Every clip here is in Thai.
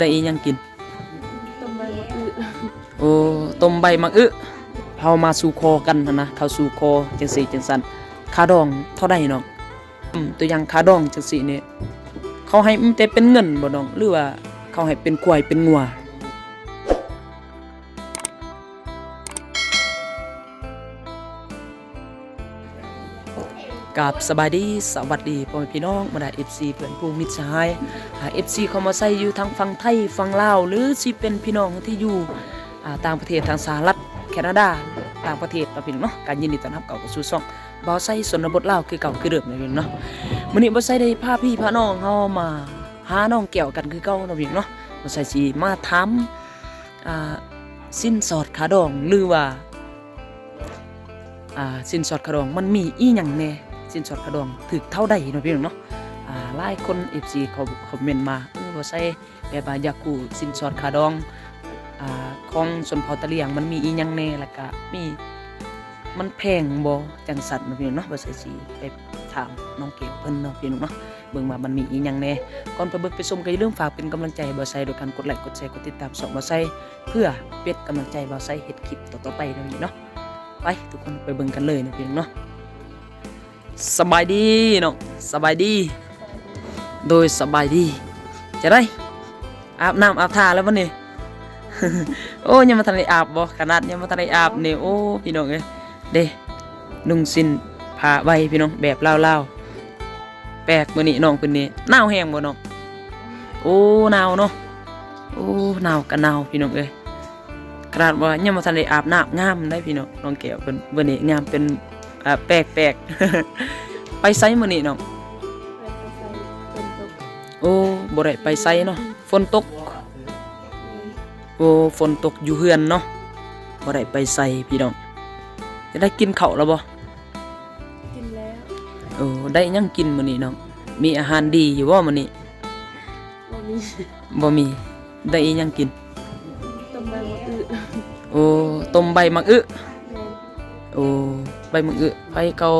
ได้อีหยังกิน ต้มใบมะอึโอ้ต้มใบมักอึเฮามาสู่คอกันหั้นนะเข้าสู่คอจังซี่จังซั่นคาดองเท่าใดน้องอืมตัวอย่างคาดองจังซี่นี่เขาให้มันแต่เป็นเงินบ่น้องหรือว่าเขาให้เป็นควายเป็นงัว กับสบายดีสวัสดีพ่อแม่พี่น้องบรรดา FC เพื่อนผู้มิตรสหายหา FC เขามาใส่อยู่ทางฝั่งไทยฝั่งลาว หรือสิเป็นพี่น้องที่อยู่อ่าต่างประเทศทางสหรัฐแคนาดาต่างประเทศเราเป็นเนาะการยินดีต้อนรับเก่ากับสู่ซ่องบ่าวไซสนบทลาวคือเก่าคือเดิมเลยเนาะมื้อนี้บ่าวไซได้พาพี่พาน้องเฮามาหาน้องแก้วกันคือเก่าเนาะพี่เนาะบ่าวไซสิมาถามอ่าสินสอดขาดองหรือว่าอ่าสินสอดขาดองมันมีอีหยังแน่ สินสอดขาดองถึกเท่าใดเนาะพี่เนาะอ่าหลายคน FC เขาคอมเมนต์มาเออบ่าวไซแบบว่าอยากกู้สินสอดขาดองอ่าของชนเผ่าตะเลียงมันมีอีหยังแน่แล้วก็มีมันแพงบ่จังสัตว์เนาพี่น้องเนาะบ่ใส่สิไปถามน้องเกลเพิ่นเนาะพี่น้องเนาะเบิ่งว่ามันมีอีหยังแน่ก่อนไปเบิ่งไปชมก็อย่าลืมฝากเป็นกำลังใจบ่ใส่โดยการกดไลค์กดแชร์กดติดตามสองบ่ใส่เพื่อเป็นกำลังใจบ่ใส่เฮ็ดคลิปต่อๆไปเนาะพี่เนาะไปทุกคนไปเบิ่งกันเลยนะพี่น้องเนาะ สบายดีเนาะสบายดี โดยสบายดี จะได้อาบน้ำอาบท่าแล้ววันนี้ โอ้ยังมาทันได้อาบบ่ขนาดยังมาทันได้อาบเนี่ยโอ้พี่น้องเอ้ยเด้นุ่งสิ้นผ้าใบพี่น้องแบบเล่าวๆแปลกมื้อนี้น้องเพิ่นนี่หนาวแฮงบ่น้องโอ้หนาวเนาะโอ้หนาวก็หนาวพี่น้องเอ้ยขนาดว่ายังมาทันได้อาบน้ำงามได้พี่น้องน้องแก้วเพิ่นมื้อนี้งามเป็น อ่าแปลกๆไปไสมื้อนี้น้องไปใส่ต้นตกโอ้บ่ได้ไปไสเนาะฝนตกโอ้ฝนตกอยู่เฮือนเนาะบ่ได้ไปใส่พี่น้องจะได้กินข้าวแล้วบ่กินแล้วโอ้ได้หยังกินมื้อนี้น้องมีอาหารดีอยู่บ่มื้อนี้บ่มีบ่มีได้อีหยังกินต้มใบมะอึโอ้ต้มใบมักอึแม่นโอ้ใบมักอึไปเขา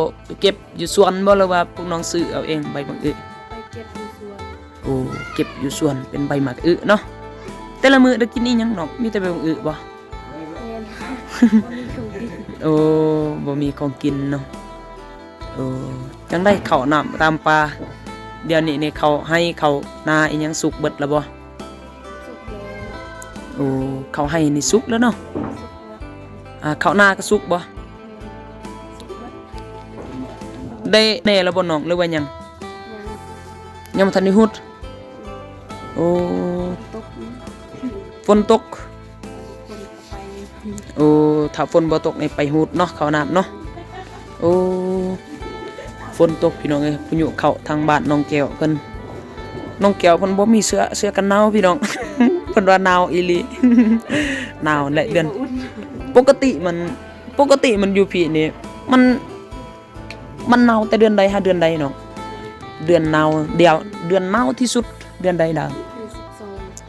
เก็บอยู่สวนบ่หรือว่าพวกน้องซื้อเอาเองใบมักอึไปเก็บอยู่สวนโอ้เก็บอยู่สวนเป็นใบมักอึเนาะแต่ละมื้อได้กินอีหยังน้องมีแต่ใบมักอึบ่แม่นบ่มีของกินโอ้บ่มีของกินเนาะโอ้จังได้ข้าวน้ำตามปลาเดี๋ยวนี้นี่เขาให้เขานาอีหยังสุกเบิดแล้วบ่สุกแล้วโอ้เขาให้นี่สุกแล้วเนาะสุกแล้วอ่าข้าวนาก็สุกบ่ ได้แน่แล้วบ่น้องหรือว่าหยังยังยังบ่ทันได้ฮุดโอ้ตกฝนตกโอ้ถ้าฝนบ่ตกในไปฮูดเนาะเขาน้ำเนาะโอ้ฝนตกพี่น้องเอ้ยผู้อยู่เขาทางบ้านน้องแก้วเพิ่นน้องแก้วเพิ่นบ่มีเสื้อเสื้อกันหนาวพี่น้องเพิ่นว่าหนาวอีหลีหนาวและเดือนบ่อุ่นปกติมันปกติมันอยู่พี่นี่มัน มันหนาวแต่เดือนใดหาเดือนใดเนาะเดือนหนาวเดียวเดือนหนาวที่สุดเดือนใดดาว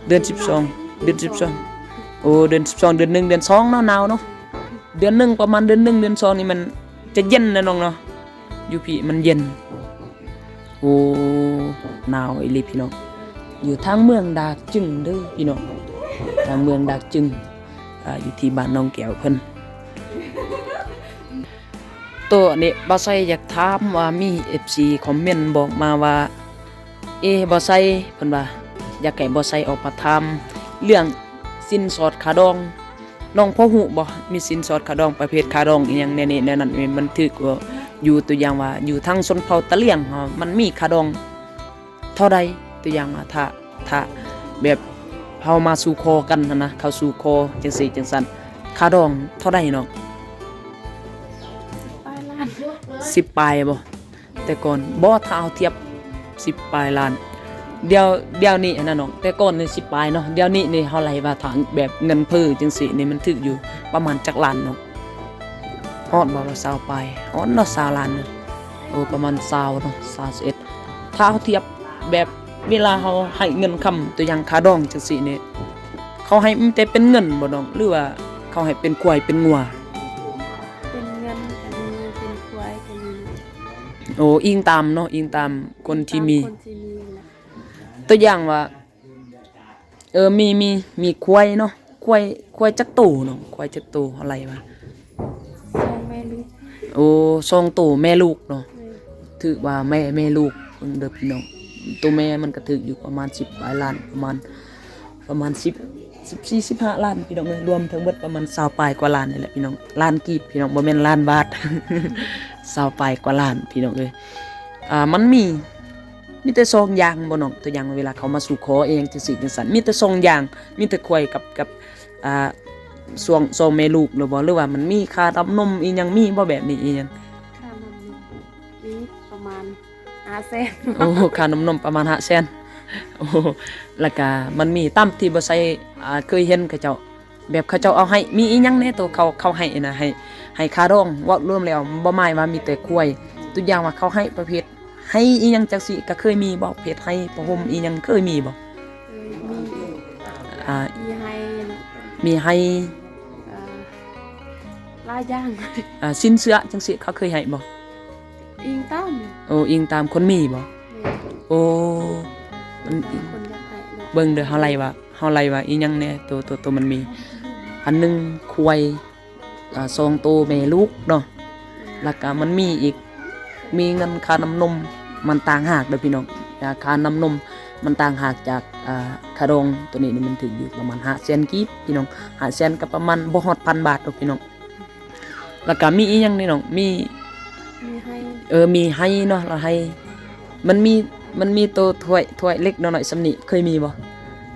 เดือนสิบสองเดือน12เดือน12โอ้เดือน12เดือนหนึ่งเดือนสองเนาะหนาวเนาะเดือนหนึ่งประมาณเดือนหนึ่งเดือนสองนี่มันจะเย็นนะน้องเนาะอยู่พี่มันเย็นโอ้หนาวอีหลีพี่น้องอยู่ทางเมืองดากจึงเด้อพี่น้องทางเมืองดากจึงอ่าอยู่ที่บ้านน้องแก้วเพิ่น ตัวนี้บ่ใส่อยากถามว่ามี FC คอมเมนต์บอกมาว่า เอบ่ใส่เพิ่นว่าอยากให้บ่ใส่ออกมาถามเรื่องสินสอดขาดองน้องพ่อฮู้บ่มีสินสอดขาดองประเภทขาดองอีหยังแน่ๆแนวนั้นมันถึกว่าอยู่ตัวอย่างว่าอยู่ทางชนเผ่าตะเลียงมันมีขาดองเท่าใดตัวอย่างว่าถ้าถ้าแบบเฮามาสู่คอกันนะเข้าสู่คอจังซี่จังซั่นขาดองเท่าใดน้อง สิบปลายบ่แต่ก่อนบ่ถ้าเอาเทียบสิบปลายล้านเดี๋ยวเดี๋ยวนี้นนั้นน้องแต่ก่อนนี่สิบปลายเนาะเดี๋ยวนี้นี่เฮาไล่ว่าทางแบบเงินเพื้อจังซี่นี่มันถึกอยู่ประมาณจักล้านเนาะฮอดบ่ว่า20ปลายฮอดเนาะ20ล้านโอ้ประมาณ20เนาะ21ถ้าเอาเทียบแบบเวลาเฮาให้เงินคำตัวอย่างค่าดองจังซี่นี่เขาให้มันแต่เป็นเงินบ่น้องหรือว่าเขาให้เป็นควายเป็นงัว อ้อิงตามเนาะอิงตามคนที่มี ตาคนที่มีแหละตัวอย่างว่า เออมีมีมีควายเนาะควายควายจักตู่เนาะควายจักตู่อะไรวะสองแม่ลูกโอ้สองตู่แม่ลูกเนาะแม่ถือว่าแม่แม่ลูกเพิ่นเด้อพี่น้องตัวแม่มันก็ถืออยู่ประมาณ10ปลายล้านประมาณประมาณ10 14 15ล้านพี่น้องเอ้ยรวมทั้งหมดประมาณ20ปลายกว่าล้านนี่แหละพี่น้องล้านกีบพี่น้องบ่แม่นล้านบาท 20ปลายกว่าล้านพี่น้องเอ้ยอ่ามันมีมีแต่สองอย่างบ่น้องตัวอย่างเวลาเขามาสู่ขอเองจังซี่จังซั่นมีแต่สองอย่างมีแต่ควายกับกับอ่าสวงสองแม่ลูกหรือบ่หรือว่ามันมีค่ารับนมอีหยังมีบ่แบบนี้อีหยังค่ามันนี้ประมาณอาแสนโอ้ค่านมนมประมาณ5แสนโอ้แล้วก็มันมีตั้มที่บ่ใส่อ่าเคยเห็นเขาเจ้าแบบเขาเจ้าเอาให้มีอีหยังแหน่ตัวเขาเขาให้นะให้ ให้ค่าดองเว่ารวมแล้วบ่หมายว่ามีแต่กล้วยตัวอย่างว่าเขาให้ประเภทให้อีหยังจังซี่ก็เคยมีบ่ประเภทให้ประหมอีหยังเคยมีบ่เออมีอ่ามีให้นะมีให้เอ่อหลายอย่างอ่าสินเสื้อจังซี่เขาเคยให้บ่อิงต้อมโอ้อิงตามคนมีบ่แม่โอ้มันตามคนอยากให้เนาะเบิ่งเด้อเฮาไล่ว่าเฮาไล่ว่าอีหยังแหน่ตัวตัวตัวมันมี อันหนึงควาย อ่าสองตัวแม่ลูกเนาะแล้วก็มันมีอีกมีเงินค่าน้ำนมมันต่างหากเด้อพี่น้องอ่าค่าน้ำนมมันต่างหากจากอ่าค่าดองตัวนี้นี่มันถึงอยู่ประมาณ5แสนกีบพี่น้อง5แสนก็ประมาณบ่ฮอดพันบาทดอกพี่น้องแล้วก็มีอีหยังนี่น้องมีมีให้เออมีให้เนาะเราให้มันมีมันมีตัวถ้วยถ้วยเล็กน้อยๆสำนิเคยมีบ่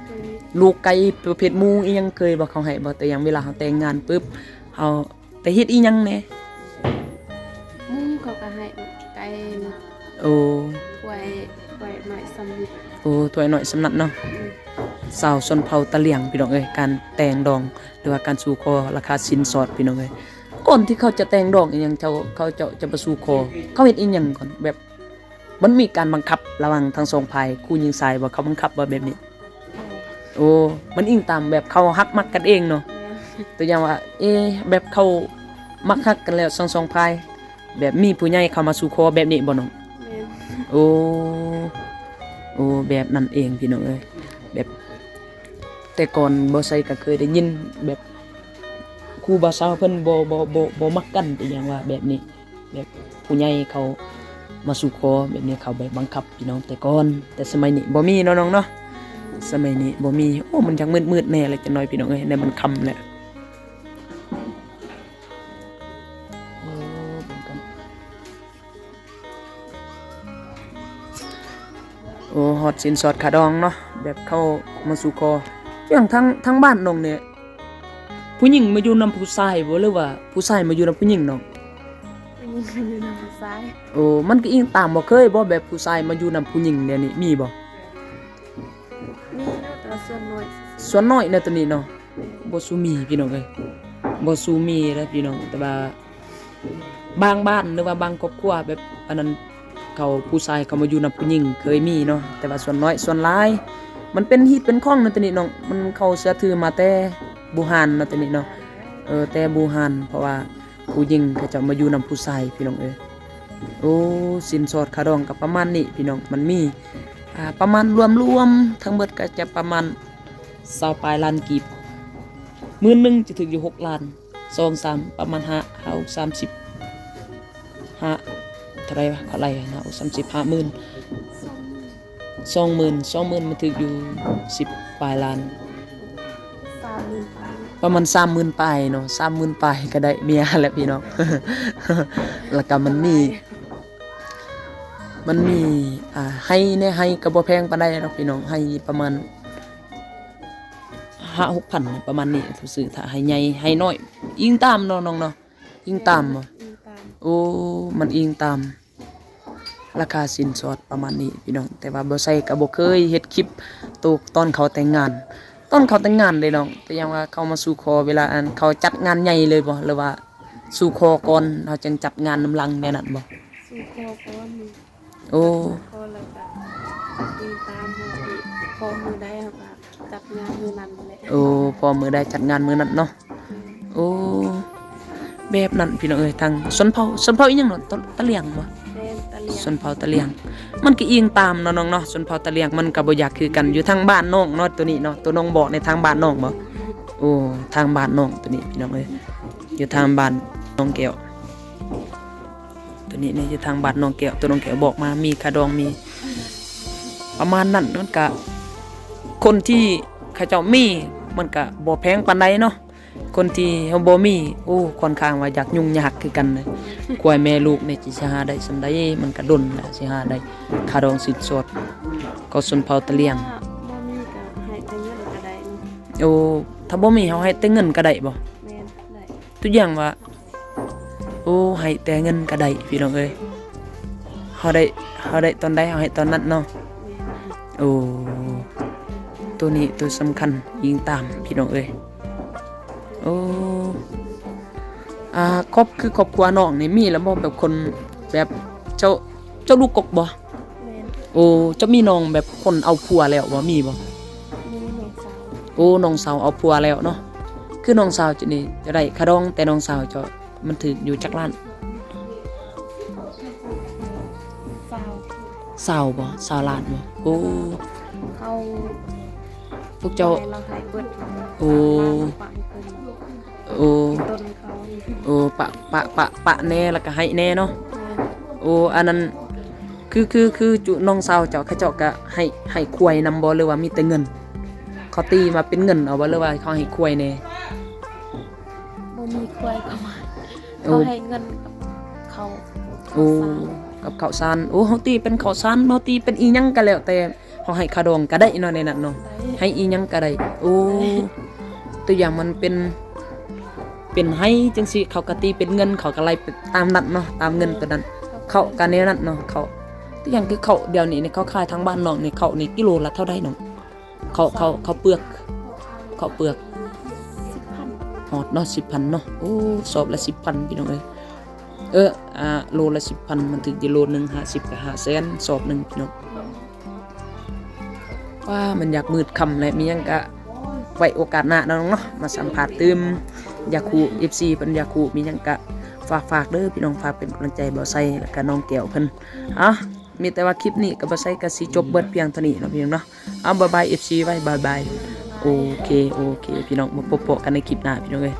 เคยลูกไก่ประเภทหมูอีหยังเคยบ่เขาให้บ่แต่อยังเวลาเขาแต่งงานปุ๊บ เฮาแต่เฮ็ดอีหยังแหน่หมุ้งเขาก็ให้ไก่โอ้ไว้ไว้หน่อยสำลิดโอ้ถ้วยน้อยสำนักเนาะอืมสาวชนเผ่าตะเลียงพี่น้องเอ้ยการแต่งดองหรือว่าการสู่คอราคาสินสอดพี่น้องเอ้ยก่อนที่เขาจะแต่งดองอีหยังเจ้าเขาเจ้าจะมาสู่คอเขาเฮ็ดอีหยังก่อนแบบมันมีการบังคับระหว่างทั้งสองฝ่ายคู่หญิงชายบ่เขาบังคับบ่แบบนี้โอ้โอ้ มันอิงตามแบบเขาฮักมักกันเองเนาะแม่ ตัวอย่างว่า เอ๊ะแบบเขามักฮักกันแล้วสองสองพาย แบบมีผู้ใหญ่เข้ามาสู่คอแบบนี้บ่น้องแม่โอ้โอ้แบบนั้นเองพี่น้องเอ้ยแบบ แต่ก่อนบ่ใส่ก็เคยได้ยินแบบครูบาสาวเพิ่นบ่บ่บ่บ่มักกันตัวอย่างว่าแบบนี้ แบบผู้ใหญ่เขามาสู่คอแบบนี้เขาแบบบังคับพี่น้องแต่ก่อน แต่สมัยนี้บ่มีเนาะน้องเนาะสมัยนี้บ่มีโอ้มันจังมืดๆแน่เลยจังน้อยพี่น้องเอ้ยในมันค่ำแล้ว อ้ฮอดสินสอดขาดองเนาะแบบเข้ามาสู่คออย่างทั้งทั้งบ้านน้องเนี่ยผู้หญิงมาอยู่นำผู้ชายบ่หรือว่าผู้ชายมาอยู่นำผู้หญิงน้องไปยิงกันอยู่ทางซ้ายโอ้มันก็อิงตามบ่เคยบ่แบบผู้ชายมาอยู่นำผู้หญิงเดี๋ยวนี้มีบ่มีแต่ส่วนน้อยส่วนน้อยในตัวนี้เนาะบ่ซูมีพี่น้องเอ้ยบ่ซูมีแล้วพี่น้องแต่ว่าบางบ้านหรือว่าบางครอบครัวแบบอันนั้น เขาผู้ชายเขามาอยู่นำผู้หญิงเคยมีเนาะแต่ว่าส่วนน้อยส่วนหลาย มันเป็นฮิตเป็นข้องนันตัวนี้น้องมันเขาเสือถือมาแต่บูฮานนันตัวนี้เนาะเออแต่บูฮานเพราะว่าผู้หญิงเขาจะมาอยู่นำผู้ชายพี่น้องเอ้ยโอ้สินสอดคาดองกับประมาณนี้พี่น้องมันมีอ่าประมาณรวมๆทั้งหมดก็จะประมาณ20ปลายล้านกีบมื่นหนึ่งจะถึงอยู่หกล้านสองสามประมาณห้าห้าสามสิบห้า ไหรวะเท่าไหรนะสามสิบห้าหมื่นสองหมื่นสองหมื่นมันถึงอยู่สิบปลายล้านสามหมื่นไปประมาณสามหมื่นปลายเนาะสามหมื่นปลายก็ได้เมียแหละพี่น้องแล้วก็มันมีมันมีอ่าให้เนี่ยให้กระบอแพงปานใดหรอกพี่น้องให้ประมาณห้าหกพันประมาณนี้ซื้อถ้าให้ใหญ่ให้น้อย ยิงตามเนาะน้องเนาะยิงตามบ่อิงตามโอ้ มันอิงตาม ราคาสินสอดประมาณนี้พี่น้อง แต่ว่าบ่ใส่ก็บ่เคยเฮ็ดคลิปตกตอนเขาแต่งงานตอนเขาแต่งงานเลยน้อง แต่ยังว่าเขามาสู่คอเวลาอันเขาจัดงานใหญ่เลยบ่หรือว่าสู่คอก่อนเขาจึงจัดงานน้ำลังแน่นั่นบ่สู้คอก้อนมือโอ้คอแล้วก็อิงตามเฮาอีกพอมือได้เฮาก็จัดงานมือนั้นแหละโอ้พอมือได้จัดงานมือนั้นเนาะโอ้แบบนั้นพี่น้องเอ้ยทางสนเผาสนเผาอีหยังเนาะตะตะเลียงบ่แดนตะลียง ชนเผ่าตะเลียง มันก็อิงตามเนาะน้องเนาะชนเผ่าตะเลียงมันก็บ่อยากคือกันอยู่ทางบ้านน้องเนาะตัวนี้เนาะตัวน้องบอกในทางบ้านน้องบ่โอ้ทางบ้านน้องตัวนี้พี่น้องเอ้ยอยู่ทางบ้านน้องแก้วตัวนี้เนี่ยอยู่ทางบ้านน้องแก้วตัวน้องแก้วบอกมามีคาดองมีประมาณนั้นมันก็คนที่เขาเจ้ามีมันก็บ่แพงปานใดเนาะ คนที่เฮาบ่มีโอ้ค่อนข้างว่าอยากยุ่งยากคือกันเลยกล้วยแม่ลูกนี่สิหาได้สำใดมันก็ดนแหละสิหาได้คาดองสินสดก็สนเผาตะเลียงถ้าบ่มีก็ให้แต่เงินก็ได้เนาะโอ้ถ้าบ่มีเฮาให้แต่เงินก็ได้บ่แม่นได้ทุกอย่างว่าโอ้ให้แต่เงินก็ได้พี่น้องเอ้ยเฮาได้เฮาได้ตอนใดเฮาให้ตอนนั้นเนาะแม่นโอ้ตัวนี้ตัวสำคัญยิงตามพี่น้องเอ้ย โอ้อ่าครอบคือครอบครัวน้องนี่มีแล้วบ่แบบคนแบบเจ้าเจ้าลูกกกบ่แม่นโอ้เจะมีน้องแบบคนเอาผัวแล้วบ่มีบ่มีน้องสาวโอ้น้องสาวเอาผัวแล้วเนาะคือน้องสาวจะนี่จะได้คาดองแต่น้องสาวจะมันถืออยู่จักล้านสาวสาวบ่สาวล้านบ่โอ้เขาพ วกเจ้าให้เราให้เบิดโอ้ปะให้เพิ่นโอ้ต้นเขาโอ้ปะปะปะปะแน่แล้วก็ให้แน่เนาะแม่นโอ้อันนั้นคือคือคือจุน้องสาวเจ้าเขาเจ้าก็ให้ให้ควยนำบ่หรือว่ามีแต่เงินเขาตีมาเป็นเงินเอาบ่หรือว่าเขาให้ควยแน่บ่มีควายก็มาโอ้เขาให้เงินกับเขาโอ้เขาสร้างกับข้าวสารโอ้เฮาตีเป็นข้าวสารเฮาตีเป็นอีหยังก็แล้วแต่เฮาให้คาดองก็ได้เนาะในนั้นเนาะได้ ให้อีหยังก็ได้โอ้ตัวอย่างมันเป็นเป็นให้จังซี่เขาก็ตีเป็นเงินเขาก็ไล่ไปตามนั้นเนาะตามเงินตัวนั้น เขากันในนั้นเนาะเขาตัวอย่างคือเขาเดี๋ยวนี้เนี่ยเขาขายทางบ้านน้องนี่เขานี่กิโลละเท่าใดน้องเขาเขาเขาเปลือก เขาเปลือกหอดเนาะ10,000เนาะโอ้สอบละ10,000พี่น้องเอ้ยเอออ่าโลละ10,000มันถึงจะโลหนึ่ง50กับ5แสนสอบหนึ่งพี่น้อง ว่ามันอยากมืดคำเลยมียังกะไว้โอกาสหน้านาะน้องเนาะมาสัมผัสตืมยาคู FC เพิ่นยาคูมียังกะฝากฝากเด้อพี่น้องฝากเป็นกำลังใจบ่ใส่แล้วก็น้องแก้วเพิ่นอะมีแต่ว่าคลิปนี้ก็บ่ใส่ก็สิจบเบิดเพียงเท่านี้เนาะพี่น้องเนาะเอาบ๊ายบาย FC ไว้บ๊ายบายโอเคโอเค พี่น้องมาพบกันในคลิปหน้าพี่น้องเอ้ย